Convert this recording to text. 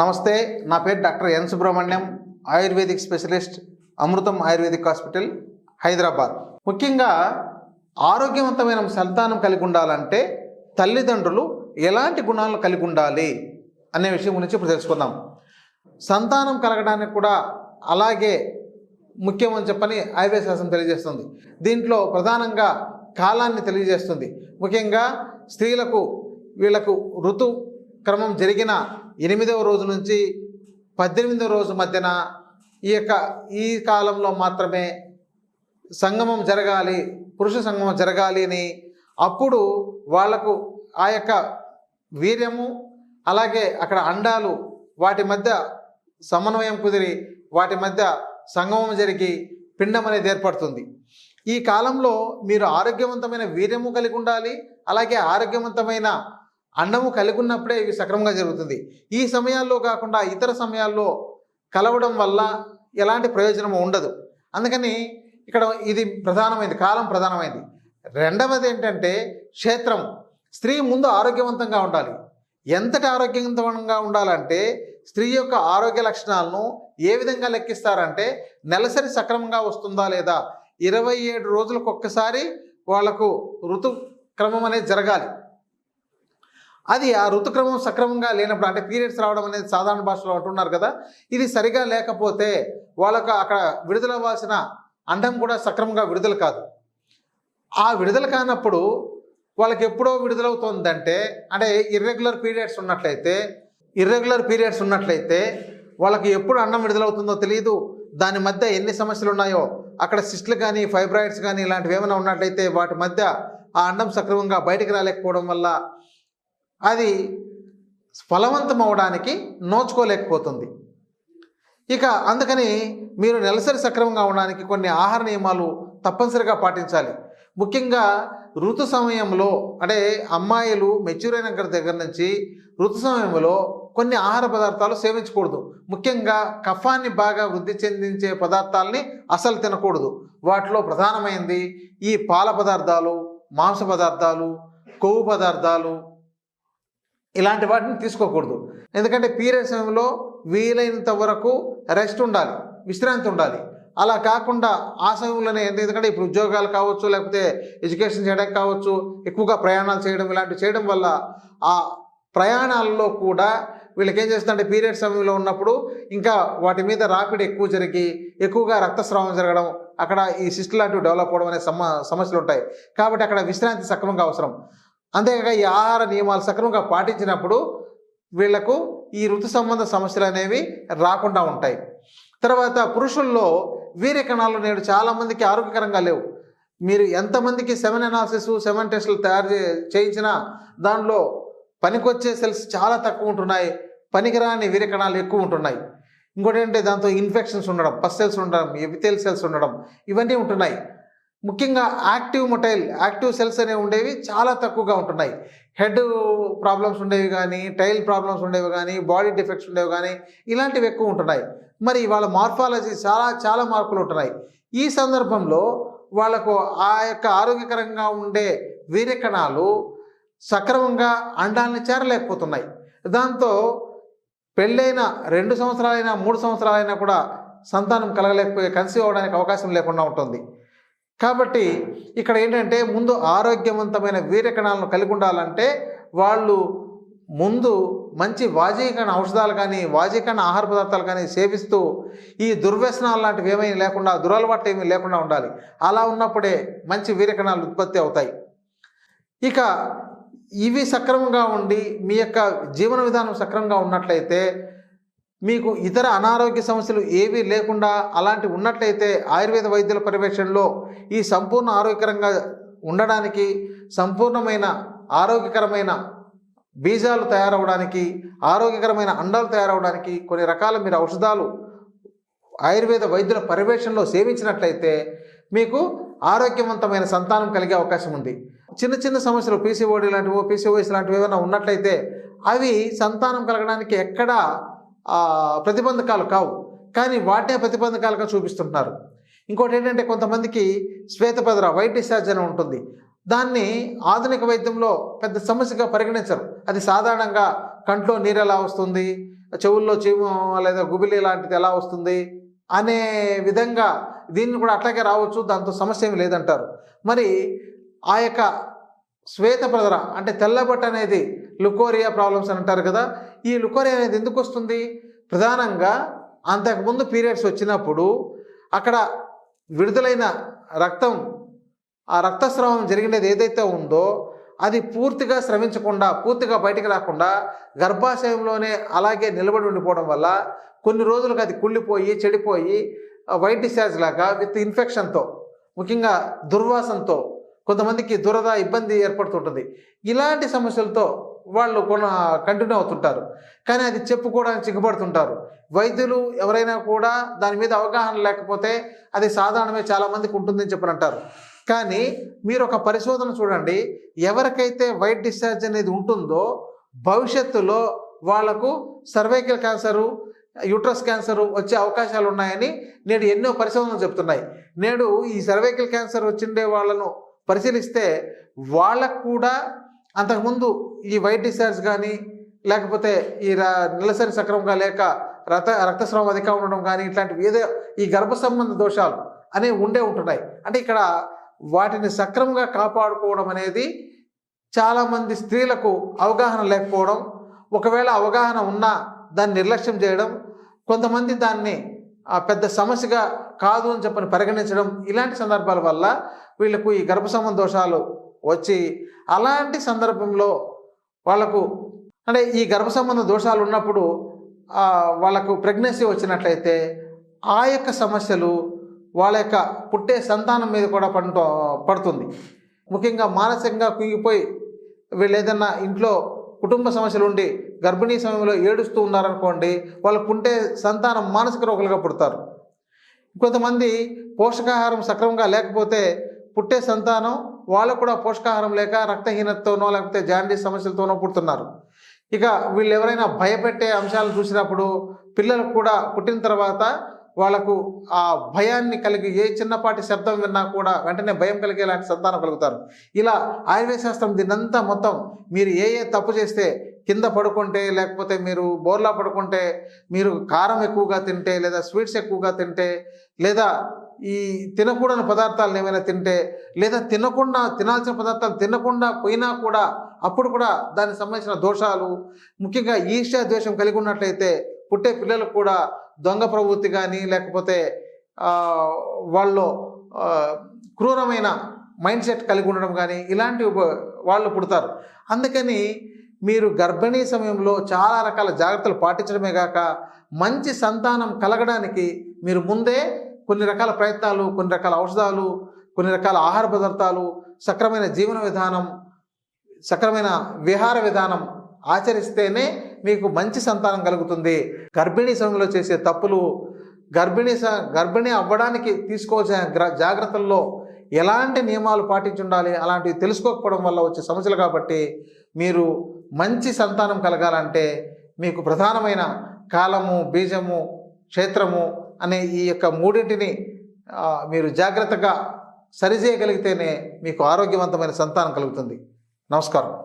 నమస్తే నా పేరు doctor N Subrahmanyam ayurvedic specialist Amrutham ayurvedic hospital Hyderabad. ముఖ్యంగా ఆరోగ్యవంతమైన సంతానం కలిగి ఉండాలంటే తల్లిదండ్రులు ఎలాంటి గుణాలను కలిగి ఉండాలి అనే విషయం గురించి ఇప్పుడు తెలుసుకుందాం. సంతానం కలగడానికి కూడా అలాగే ముఖ్యమని చెప్పని ఆయుర్వేద శాస్త్రం తెలియజేస్తుంది. దీంట్లో ప్రధానంగా కాలాన్ని తెలియజేస్తుంది. ముఖ్యంగా స్త్రీలకు వీళ్ళకు ఋతు క్రమం జరిగిన ఎనిమిదవ రోజు నుంచి పద్దెనిమిదవ రోజు మధ్యన ఈ యొక్క ఈ కాలంలో మాత్రమే సంగమం జరగాలి పురుష సంగమం జరగాలి అని అప్పుడు వాళ్ళకు ఆ యొక్క వీర్యము అలాగే అక్కడ అండాలు వాటి మధ్య సమన్వయం కుదిరి వాటి మధ్య సంగమం జరిగి పిండం అనేది ఏర్పడుతుంది. ఈ కాలంలో మీరు ఆరోగ్యవంతమైన వీర్యము కలిగి ఉండాలి అలాగే ఆరోగ్యవంతమైన అండము కలిగి ఉన్నప్పుడే ఇవి సక్రమంగా జరుగుతుంది. ఈ సమయాల్లో కాకుండా ఇతర సమయాల్లో కలవడం వల్ల ఎలాంటి ప్రయోజనం ఉండదు. అందుకని ఇక్కడ ఇది ప్రధానమైనది కాలం ప్రధానమైనది రెండవది ఏంటంటే క్షేత్రం. స్త్రీ ముందు ఆరోగ్యవంతంగా ఉండాలి. ఎంతటి ఆరోగ్యవంతంగా ఉండాలంటే స్త్రీ యొక్క ఆరోగ్య లక్షణాలను ఏ విధంగా లెక్కిస్తారంటే నెలసరి సక్రమంగా వస్తుందా లేదా? ఇరవై ఏడు రోజులకు ఒక్కసారి వాళ్ళకు ఋతుక్రమం అనేది జరగాలి. అది ఆ ఋతుక్రమం సక్రమంగా లేనప్పుడు అంటే పీరియడ్స్ రావడం అనేది సాధారణ భాషలో అంటున్నారు కదా ఇది సరిగా లేకపోతే వాళ్ళకు అక్కడ విడుదలవ్వాల్సిన అండం కూడా సక్రమంగా విడుదల కాదు. ఆ విడుదల కానప్పుడు వాళ్ళకి ఎప్పుడో విడుదలవుతుందంటే అంటే ఇర్రెగ్యులర్ పీరియడ్స్ ఉన్నట్లయితే ఇర్రెగ్యులర్ పీరియడ్స్ ఉన్నట్లయితే వాళ్ళకి ఎప్పుడు అన్నం విడుదలవుతుందో తెలియదు దాని మధ్య ఎన్ని సమస్యలు ఉన్నాయో అక్కడ సిస్ట్లు కానీ ఫైబ్రాయిడ్స్ కానీ ఇలాంటివి ఏమైనా ఉన్నట్లయితే వాటి మధ్య ఆ అండం సక్రమంగా బయటికి రాలేకపోవడం వల్ల అది ఫలవంతం అవడానికి నోచుకోలేకపోతుంది. ఇక అందుకని మీరు నెలసరి సక్రమంగా ఉండడానికి కొన్ని ఆహార నియమాలు తప్పనిసరిగా పాటించాలి. ముఖ్యంగా ఋతు సమయంలో అంటే అమ్మాయిలు మెచ్యూర్ అయిన దగ్గర నుంచి ఋతు సమయంలో కొన్ని ఆహార పదార్థాలు సేవించకూడదు. ముఖ్యంగా కఫాన్ని బాగా వృద్ధి చెందించే పదార్థాలని అసలు తినకూడదు. వాటిలో ప్రధానమైనది ఈ పాల పదార్థాలు మాంస పదార్థాలు కొవ్వు పదార్థాలు ఇలాంటి వాటిని తీసుకోకూడదు. ఎందుకంటే పీరియడ్ సమయంలో వీలైనంత వరకు రెస్ట్ ఉండాలి విశ్రాంతి ఉండాలి. అలా కాకుండా ఆ సమయంలోనే ఎందుకంటే ఇప్పుడు ఉద్యోగాలు కావచ్చు లేకపోతే ఎడ్యుకేషన్ చేయడం కావచ్చు ఎక్కువగా ప్రయాణాలు చేయడం ఇలాంటివి చేయడం వల్ల ఆ ప్రయాణాల్లో కూడా వీళ్ళకి ఏం చేస్తుందంటే పీరియడ్ సమయంలో ఉన్నప్పుడు ఇంకా వాటి మీద రాపిడ్ ఎక్కువ జరిగి ఎక్కువగా రక్తస్రావం జరగడం అక్కడ ఈ సిస్ట్ లాంటివి డెవలప్ అవడం అనే సమ సమస్యలు ఉంటాయి కాబట్టి అక్కడ విశ్రాంతి సక్రమంగా అవసరం. అంతేకాక ఈ ఆహార నియమాలు సక్రమంగా పాటించినప్పుడు వీళ్ళకు ఈ ఋతు సంబంధ సమస్యలు అనేవి రాకుండా ఉంటాయి. తర్వాత పురుషుల్లో వీర్య కణాలు నేడు చాలామందికి ఆరోగ్యకరంగా లేవు. మీరు ఎంతమందికి సెవెన్ అనాలసిస్ సెవెన్ టెస్టులు తయారు చే చేయించినా దానిలో పనికొచ్చే సెల్స్ చాలా తక్కువ ఉంటున్నాయి. పనికిరాని వీర్య కణాలు ఎక్కువ ఉంటున్నాయి. ఇంకోటి ఏంటంటే దాంతో ఇన్ఫెక్షన్స్ ఉండడం పస్ సెల్స్ ఉండడం ఎపిథెల్ సెల్స్ ఉండడం ఇవన్నీ ఉంటున్నాయి. ముఖ్యంగా యాక్టివ్ మొటైల్ యాక్టివ్ సెల్స్ అనేవి ఉండేవి చాలా తక్కువగా ఉంటున్నాయి. హెడ్ ప్రాబ్లమ్స్ ఉండేవి కానీ టైల్ ప్రాబ్లమ్స్ ఉండేవి కానీ బాడీ డిఫెక్ట్స్ ఉండేవి కానీ ఇలాంటివి ఎక్కువ ఉంటున్నాయి. మరి వాళ్ళ మార్ఫాలజీ చాలా చాలా మార్పులు ఉంటున్నాయి. ఈ సందర్భంలో వాళ్ళకు ఆ యొక్క ఆరోగ్యకరంగా ఉండే వీర్యకణాలు సక్రమంగా అండాలని చేరలేకపోతున్నాయి. దాంతో పెళ్ళైన రెండు సంవత్సరాలైనా మూడు సంవత్సరాలైనా కూడా సంతానం కలగలేకపోయే కన్సీవ్ అవడానికి అవకాశం లేకుండా ఉంటుంది. కాబట్టి ఇక్కడ ఏంటంటే ముందు ఆరోగ్యవంతమైన వీర్యకణాలను కలిగి ఉండాలంటే వాళ్ళు ముందు మంచి వాజీకరణ ఔషధాలు కానీ వాజీకరణ ఆహార పదార్థాలు కానీ సేవిస్తూ ఈ దుర్వ్యసనాలు లాంటివి ఏమైనా లేకుండా దురలవాట్లు ఏమీ లేకుండా ఉండాలి. అలా ఉన్నప్పుడే మంచి వీరకణాలు ఉత్పత్తి అవుతాయి. ఇక ఇవి సక్రమంగా ఉండి మీ యొక్క జీవన విధానం సక్రమంగా ఉన్నట్లయితే మీకు ఇతర అనారోగ్య సమస్యలు ఏవీ లేకుండా అలాంటి ఉన్నట్లయితే ఆయుర్వేద వైద్యుల పర్యవేక్షణలో ఈ సంపూర్ణ ఆరోగ్యకరంగా ఉండడానికి సంపూర్ణమైన ఆరోగ్యకరమైన బీజాలు తయారవడానికి ఆరోగ్యకరమైన అండాలు తయారవడానికి కొన్ని రకాల మీరు ఔషధాలు ఆయుర్వేద వైద్యుల పర్యవేక్షణలో సేవించినట్లయితే మీకు ఆరోగ్యవంతమైన సంతానం కలిగే అవకాశం ఉంది. చిన్న చిన్న సమస్యలు పీసీఓడి లాంటివో పీసీఓఎస్ లాంటివి ఏమైనా ఉన్నట్లయితే అవి సంతానం కలగడానికి ఎక్కడా ప్రతిబంధకాలు కావు. కానీ వాటినే ప్రతిబంధకాలుగా చూపిస్తుంటారు ఇంకోటి ఏంటంటే కొంతమందికి శ్వేతపదర వైట్ డిశ్చార్జ్ అని ఉంటుంది. దాన్ని ఆధునిక వైద్యంలో పెద్ద సమస్యగా పరిగణించరు. అది సాధారణంగా కంట్లో నీరు ఎలా వస్తుంది చెవుల్లో చీము లేదా గుబిలి లాంటిది ఎలా వస్తుంది అనే విధంగా దీన్ని కూడా అట్లాగే రావచ్చు దాంతో సమస్య ఏమి లేదంటారు. మరి ఆ యొక్క శ్వేత ప్రదర అంటే తెల్లబట్ట అనేది లుకోరియా ప్రాబ్లమ్స్ అని అంటారు కదా ఈ లుకోరి అనేది ఎందుకు వస్తుంది? ప్రధానంగా అంతకుముందు పీరియడ్స్ వచ్చినప్పుడు అక్కడ విడుదలైన రక్తం ఆ రక్తస్రావం జరిగినది ఏదైతే ఉందో అది పూర్తిగా శ్రమించకుండా పూర్తిగా బయటికి రాకుండా గర్భాశయంలోనే అలాగే నిలబడి ఉండిపోవడం వల్ల కొన్ని రోజులకు అది కుళ్ళిపోయి చెడిపోయి వైట్ డిశ్చార్జ్ లాగా విత్ ఇన్ఫెక్షన్తో ముఖ్యంగా దుర్వాసనతో కొంతమందికి దురద ఇబ్బంది ఏర్పడుతుంటుంది. ఇలాంటి సమస్యలతో వాళ్ళు కొన కంటిన్యూ అవుతుంటారు. కానీ అది చెప్పుకోవడానికి సిగ్గుపడుతుంటారు వైద్యులు ఎవరైనా కూడా దాని మీద అవగాహన లేకపోతే అది సాధారణమే చాలామందికి ఉంటుందని చెప్పని అంటారు కానీ మీరు ఒక పరిశోధన చూడండి. ఎవరికైతే వైట్ డిశ్చార్జ్ అనేది ఉంటుందో భవిష్యత్తులో వాళ్ళకు సర్వైకల్ క్యాన్సరు యూట్రస్ క్యాన్సర్ వచ్చే అవకాశాలు ఉన్నాయని నేడు ఎన్నో పరిశోధనలు చెప్తున్నాయి. నేడు ఈ సర్వైకల్ క్యాన్సర్ వచ్చిండే వాళ్ళను పరిశీలిస్తే వాళ్ళకు కూడా అంతకుముందు ఈ వైట్ డిశ్చార్జ్ కానీ లేకపోతే ఈ నెలసరి సక్రమంగా లేక రక్త రక్తస్రావం అధికంగా ఉండడం కానీ ఇట్లాంటివి ఏదో ఈ గర్భ సంబంధ దోషాలు అనేవి ఉండే ఉంటున్నాయి. అంటే ఇక్కడ వాటిని సక్రమంగా కాపాడుకోవడం అనేది చాలామంది స్త్రీలకు అవగాహన లేకపోవడం ఒకవేళ అవగాహన ఉన్నా దాన్ని నిర్లక్ష్యం చేయడం కొంతమంది దాన్ని ఆ, పెద్ద సమస్యగా కాదు అని చెప్పని పరిగణించడం ఇలాంటి సందర్భాల వల్ల వీళ్ళకు ఈ గర్భ సంబంధ దోషాలు వచ్చి అలాంటి సందర్భంలో వాళ్ళకు అంటే ఈ గర్భ సంబంధ దోషాలు ఉన్నప్పుడు వాళ్ళకు ప్రెగ్నెన్సీ వచ్చినట్లయితే ఆ యొక్క సమస్యలు వాళ్ళ యొక్క పుట్టే సంతానం మీద కూడా పడుతూ పడుతుంది. ముఖ్యంగా మానసికంగా కుంగిపోయి వీళ్ళు ఏదన్నా ఇంట్లో కుటుంబ సమస్యలు ఉండి గర్భిణీ సమయంలో ఏడుస్తూ ఉన్నారనుకోండి వాళ్ళు పుట్టే సంతానం మానసిక రోగులుగా పుడతారు. కొంతమంది పోషకాహారం సక్రమంగా లేకపోతే పుట్టే సంతానం వాళ్ళకు కూడా పోషకాహారం లేక రక్తహీనతతోనో లేకపోతే జాండీ సమస్యలతోనో పుడుతున్నారు. ఇక వీళ్ళు ఎవరైనా భయపెట్టే అంశాలను చూసినప్పుడు పిల్లలకు కూడా పుట్టిన తర్వాత వాళ్ళకు ఆ భయాన్ని కలిగి ఏ చిన్నపాటి శబ్దం విన్నా కూడా వెంటనే భయం కలిగేలాంటి సంతానం కలుగుతారు. ఇలా ఆయుర్వేద శాస్త్రం దీన్నంతా మొత్తం మీరు ఏ ఏ తప్పు చేస్తే కింద పడుకుంటే లేకపోతే మీరు బోర్లా పడుకుంటే మీరు కారం ఎక్కువగా తింటే లేదా స్వీట్స్ ఎక్కువగా తింటే లేదా ఈ తినకూడని పదార్థాలను ఏమైనా తింటే లేదా తినకుండా తినాల్సిన పదార్థాలు తినకుండా పోయినా కూడా అప్పుడు కూడా దానికి సంబంధించిన దోషాలు ముఖ్యంగా ఈర్ష్య ద్వేషం కలిగి ఉన్నట్లయితే పుట్టే పిల్లలకు కూడా దొంగ ప్రవృత్తి కానీ లేకపోతే వాళ్ళు క్రూరమైన మైండ్ సెట్ కలిగి ఉండడం కానీ ఇలాంటివి వాళ్ళు పుడతారు. అందుకని మీరు గర్భిణీ సమయంలో చాలా రకాల జాగ్రత్తలు పాటించడమే కాక మంచి సంతానం కలగడానికి మీరు ముందే కొన్ని రకాల ప్రయత్నాలు కొన్ని రకాల ఔషధాలు కొన్ని రకాల ఆహార పదార్థాలు సక్రమైన జీవన విధానం సక్రమైన విహార విధానం ఆచరిస్తేనే మీకు మంచి సంతానం కలుగుతుంది. గర్భిణీ సమయంలో చేసే తప్పులు గర్భిణీ స- గర్భిణీ అవ్వడానికి తీసుకోవాల్సిన జాగ్రత్తల్లో ఎలాంటి నియమాలు పాటించి ఉండాలి అలాంటివి తెలుసుకోకపోవడం వల్ల వచ్చే సమస్యలు కాబట్టి మీరు మంచి సంతానం కలగాలంటే మీకు ప్రధానమైన కాలము బీజము క్షేత్రము అనే ఈ యొక్క మూడింటిని మీరు జాగ్రత్తగా సరిచేయగలిగితేనే మీకు ఆరోగ్యవంతమైన సంతానం కలుగుతుంది. నమస్కారం.